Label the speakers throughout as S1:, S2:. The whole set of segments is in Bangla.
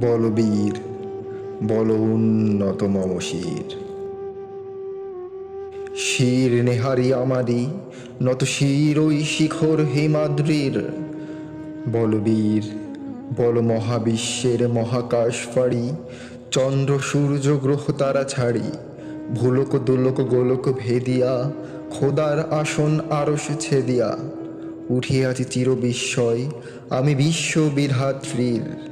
S1: বলবীর বল উন্নত মম শির শির নেহারি আমারি নত শির ওই শিখর হিমাদ্রির। বলবীর বল মহাবিশ্বের মহাকাশ ফাড়ি, চন্দ্র সূর্য গ্রহ তারা ছাড়ি। ভুলক দুলক গোলক ভেদিয়া, খোদার আসন আরশ ছেদিয়া। উঠিয়াছি চির বিস্ময় আমি বিশ্ব বিধাত্রীর।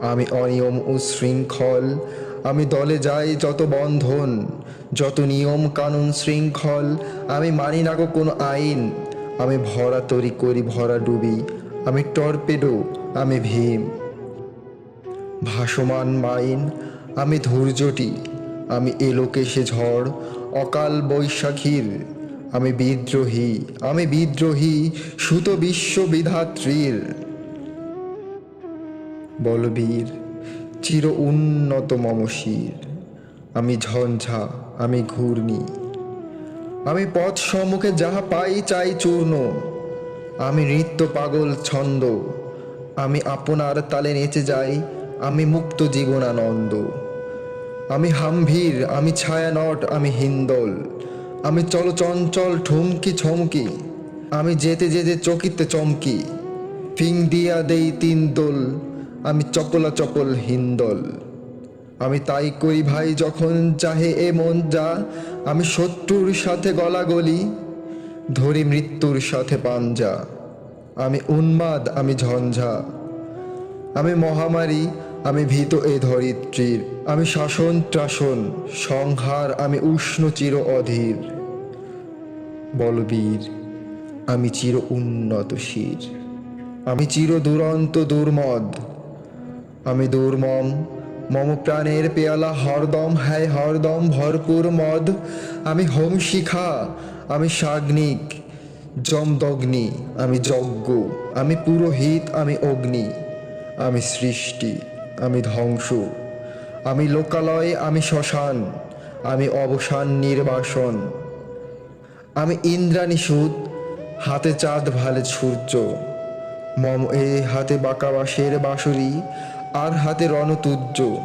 S1: আমি অনিয়ম উশৃঙ্খল আমি দলে যাই যত বন্ধন, যত নিয়ম কানুন শৃঙ্খল। আমি মানি না গো কোনো আইন। আমি ভরা তরি করি ভরা ডুবি। আমি টর্পেডো, আমি ভীম। ভাসমান মাইন, আমি ধৈর্যটি। আমি এলোকেশে ঝড়, অকাল বৈশাখীর। আমি বিদ্রোহী আমি বিদ্রোহী, সুত বিশ্ববিধাত্রীর বলবীর, চির উন্নত মমশির আমি ঝঞ্ঝা, আমি ঘূর্ণি। আমি পথ সম্মুখে যাহা পাই চাই চূর্ণ। আমি নৃত্য পাগল ছন্দ। আমি আপনার তালে নেচে যাই, আমি মুক্ত জীবনানন্দ। আমি হাম্ভীর, আমি ছায়ানট, আমি হিন্দল। আমি চলচঞ্চল ঠুমকি ছমকি। আমি যেতে যেতে চকিতে চমকি। ফিং দিয়া দেই তিন দোল। আমি চপলা চপল হিন্দল। আমি তাই করি ভাই যখন চাহে এ মন যা, আমি শত্রুর সাথে গলা গলি ধরি মৃত্যুর সাথে পাঞ্জা। আমি উন্মাদ, আমি ঝঞ্ঝা। আমি মহামারী, আমি ভীত এ ধরিত্রীর। আমি শাসন ত্রাসন, সংহার, আমি উষ্ণ চির অধীর। বলবীর আমি চির উন্নত শির। আমি চির দুরন্ত দুর্মদ আমি দুর্মম। মম প্রাণের পেয়ালা হরদম, হ্যায় হরদম, ভরপুর মদ। আমি হোম শিখা আমি সাগ্নিক। জমদগ্নি আমি যজ্ঞ। আমি পুরোহিত, আমি অগ্নি। আমি সৃষ্টি, আমি ধ্বংস। আমি লোকালয়, আমি শ্মশান। আমি অবসান নির্বাসন। আমি ইন্দ্রাণী সুদ হাতে চাঁদ ভালে সূর্য। মম এ হাতে বাঁকা বাঁশের বাঁশুরি। আর হাতে রণতুজ্য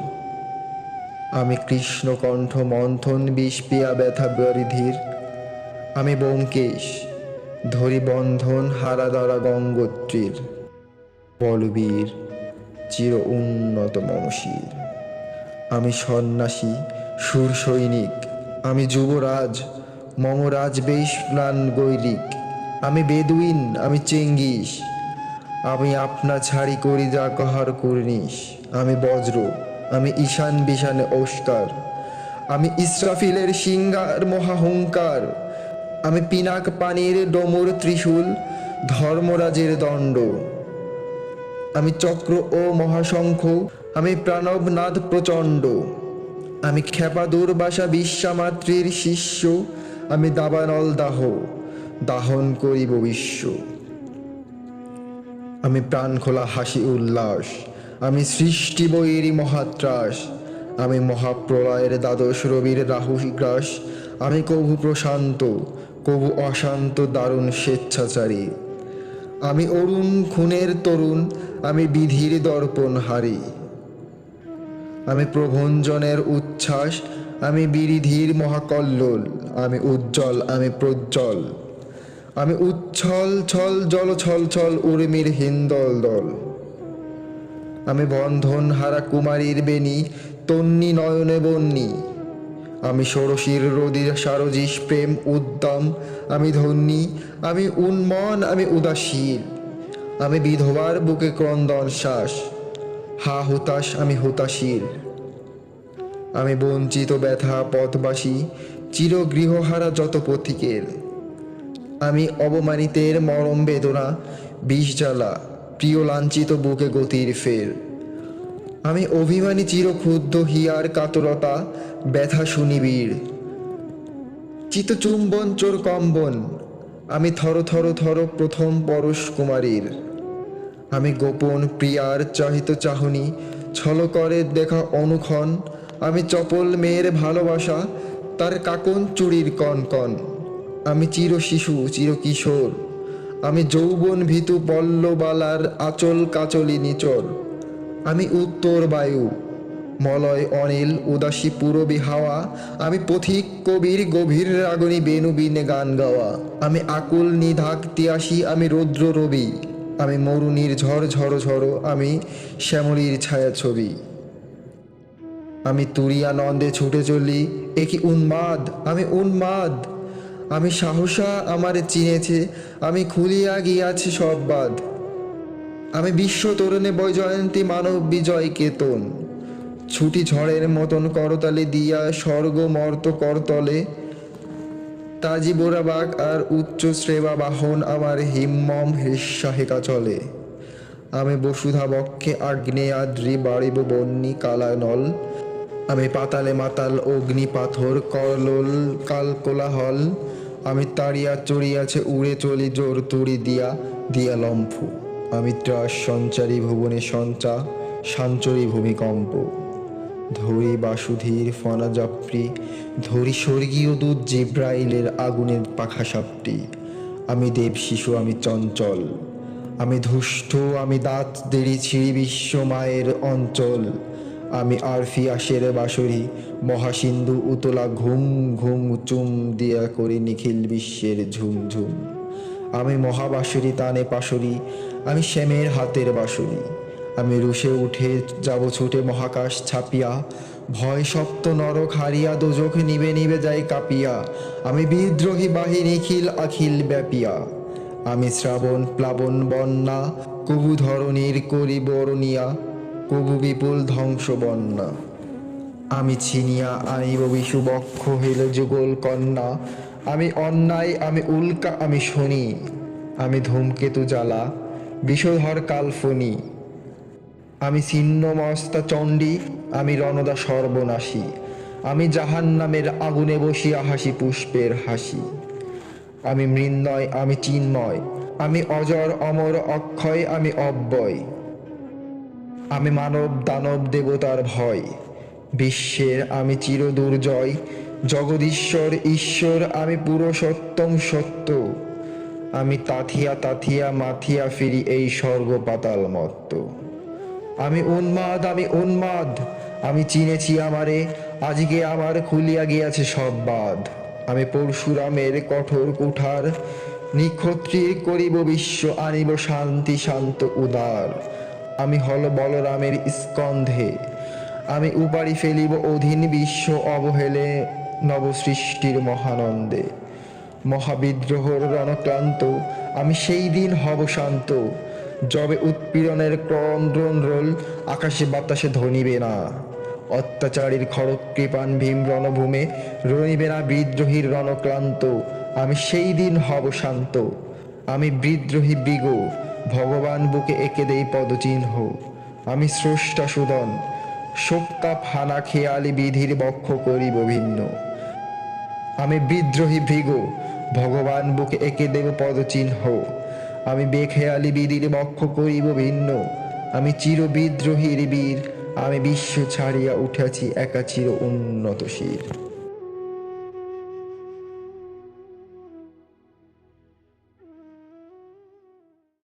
S1: আমি কৃষ্ণকণ্ঠ মন্থন বিষ পিয়া ব্যথা বরিধির আমি ব্যোমকেশ, ধরি বন্ধন হারা দ্বারা গঙ্গোত্রীর। বলবীর, চির উন্নত মমশির আমি সন্ন্যাসী, সুর সৈনিক। আমি যুবরাজ, মমরাজ বেশ প্রাণ গৈরিক। আমি বেদুইন, আমি চেঙ্গিস। আমি আপনা ছাড়ি করি যা কহার করিনিস। আমি বজ্র, আমি ঈশান বিশানে ওস্কার আমি ইসরাফিলের সিঙ্গার মহাহংকার আমি পিনাক পানির ডোমর ত্রিশূল, ধর্মরাজের দণ্ড। আমি চক্র ও মহাশঙ্খ, আমি প্রাণবনাথ প্রচণ্ড। আমি খেপা দুর্বাসা বিশ্বামাত্রীর শিষ্য, আমি দাবানল দাহ। দাহন করিব বিশ্ব। আমি প্রাণ খোলা হাসি উল্লাস, আমি সৃষ্টি বৈরী মহাত্রাস, আমি মহাপ্রলয়ের দ্বাদশ রবির রাহু গ্রাস, আমি কভু প্রশান্ত, কভু অশান্ত দারুণ স্বেচ্ছাচারী। আমি অরুণ খুনের তরুণ, আমি বিধির দর্পণ হারি। আমি প্রভঞ্জনের উচ্ছ্বাস, আমি বিরিধির মহাকল্লোল, আমি উজ্জ্বল, আমি প্রজ্জ্বল। আমি উচ্ছল, ছল, জল, ছল ছল, উর্মির হিন্দল দল। আমি বন্ধন হারা কুমারীর বেনি তন্নি নয়নে বন্নি। আমি ষোড়শীর রোদির সারজিস প্রেম উদ্যম, আমি ধন্যী, আমি উন্মন, আমি উদাসীন। আমি বিধবার বুকে ক্রন্দন শ্বাস, হা হুতাশ, আমি হুতাশীল। আমি বঞ্চিত ব্যথা পথবাসী চির গৃহহারা যত পথিকের। আমি অবমানিতের মরম বেদনা, বিষ জ্বালা, প্রিয় লাঞ্ছিত বুকে গতির ফের। আমি অভিমানী চিরক্ষুদ্ধ হিয়ার কাতরতা, ব্যথা শুনিবীর চিতচুম্বন চোর কম্বন, আমি থর থর থর প্রথম পরশ কুমারীর। আমি গোপন প্রিয়ার চাহিত চাহনি, ছল করে দেখা অনুক্ষণ। আমি চপল মেয়ের ভালোবাসা, তার কাকন চুরির কন কন আমি চির শিশু, চির কিশোর। আমি যৌবন ভীতু পল্লবালার আচল কাচলি নিচর। আমি উত্তর বায়ু, মলয় অনিল, উদাসী পুরবী হাওয়া। আমি পথিক কবির গভীর রাগনি বেনু বিনে গান গাওয়া। আমি আকুল নিধাক তিয়াসী, আমি রৌদ্র রবি। আমি মরুনির ঝড় ঝড় ঝড়, আমি শ্যামলীর ছায়া ছবি। আমি তুরিয়া নন্দে ছুটে চলি, এ কি উন্মাদ? আমি উন্মাদ। আমি সাহসা আমার চিনেছে, আমি খুলিয়া গিয়াছি সব বাদ আমি বিশ্ব তরুণে বৈজয়ন্তী মানব বিজয় কেতন। ছুটি ঝড়ের মতন করতালে দিয়া স্বর্গ মর্ত করতলে, তাজি বোরাবাগ আর উচ্চ শ্রেবা বাহন আমার হিম্মম হৃৎসাহিকা চলে আমি বসুধা বক্ষে আগ্নেয়াদ্রি বাড়িব বন্যী কালানল আমি পাতালে মাতাল অগ্নি পাথর, করলোল কাল কোলাহল। আমি তাড়িয়া চড়িয়াছে উড়ে চলি জোর তুড়ি দিয়া দিয়া লম্ফ। আমি ত্রাস সঞ্চারী ভুবনে সঞ্চা, সাঞ্চরী ভূমিকম্প। ধরি বাসুধীর ফনা জাপড়ি ধরি স্বর্গীয় দুধ জিব্রাইলের আগুনের পাখা সাপটি। আমি দেব শিশু, আমি চঞ্চল। আমি ধুষ্ট আমি দাঁত দেরি ছিঁড়ি বিশ্ব মায়ের অঞ্চল। আমি আরফি আশের বাসরি মহাসিন্ধু উতলা ঘুম ঘুম চুম দিয়া করি নিখিল বিশ্বের ঝুম ঝুম। আমি মহাবাসুরি তানে পাশরি, আমি শ্যামের হাতের বাসুরি আমি রুশে উঠে যাব ছুটে মহাকাশ ছাপিয়া, ভয় সপ্ত নরক হারিয়া দোজখ নিবে নিবে যাই কাঁপিয়া। আমি বিদ্রোহী বাহিনী নিখিল আখিল ব্যাপিয়া। আমি শ্রাবণ প্লাবন বন্যা কবু ধরণীর করি বরণিয়া কবু বিপুল ধ্বংস বন্যা আমি ছিনিয়া আনিব বিশু বক্ষ হইল যুগল কন্যা। আমি অন্যায়, আমি উল্কা, আমি শনি। আমি ধূমকেতু জ্বালা, বিষধর কালফনি আমি ছিন্ন মস্তা চণ্ডী, আমি রণদা সর্বনাশী। আমি জাহান নামের আগুনে বসিয়া হাসি, পুষ্পের হাসি। আমি মৃন্ময়, আমি চিন্ময়। আমি অজর, অমর, অক্ষয়, আমি অব্যয়। আমি মানব দানব দেবতার ভয়। বিশ্বের আমি চির দুর্জয় জগদীশ্বর, ঈশ্বর, আমি পুরুষোত্তম সত্য। আমি তাথিয়া তাথিয়া মাথিয়া ফিরি এই স্বর্গ পাতাল মত্ত। আমি উন্মাদ আমি উন্মাদ, আমি চিনেছি আমারে, আজকে আমার খুলিয়া গিয়াছে সব বাদ আমি পরশুরামের কঠোর কুঠার নিক্ষত্রির করিব বিশ্ব, আনিব শান্তি শান্ত উদার। আমি হল বলরামের স্কন্ধে। আমি উপারি ফেলিব অধীন বিশ্ব অবহেলে নবসৃষ্টির মহানন্দে। মহাবিদ্রোহর রণক্লান্ত আমি সেই দিন হব শান্ত। যবে উৎপীড়নের ক্রন্দ্রন রোল, আকাশে বাতাসে ধনিবে না। অত্যাচারীর খড়ক কৃপান ভীম রণভূমে, রণিবে না বিদ্রোহীর রণক্লান্ত আমি সেই দিন হব শান্ত। আমি বিদ্রোহী বৃগ ভগবান বুকে এঁকে দেই পদচিহ্ন। আমি স্রষ্টা সুদন শোকতাপ হানা খেয়ালি বিধির বক্ষ করিব ভিন্ন। আমি বিদ্রোহী ভৃগ, ভগবান বুকে এঁকে দেব পদচিহ্ন। আমি বেখেয়ালি বিধির বক্ষ করিব ভিন্ন। আমি চির বিদ্রোহীর বীর, আমি বিশ্ব ছাড়িয়া উঠেছি একা চির উন্নত শির।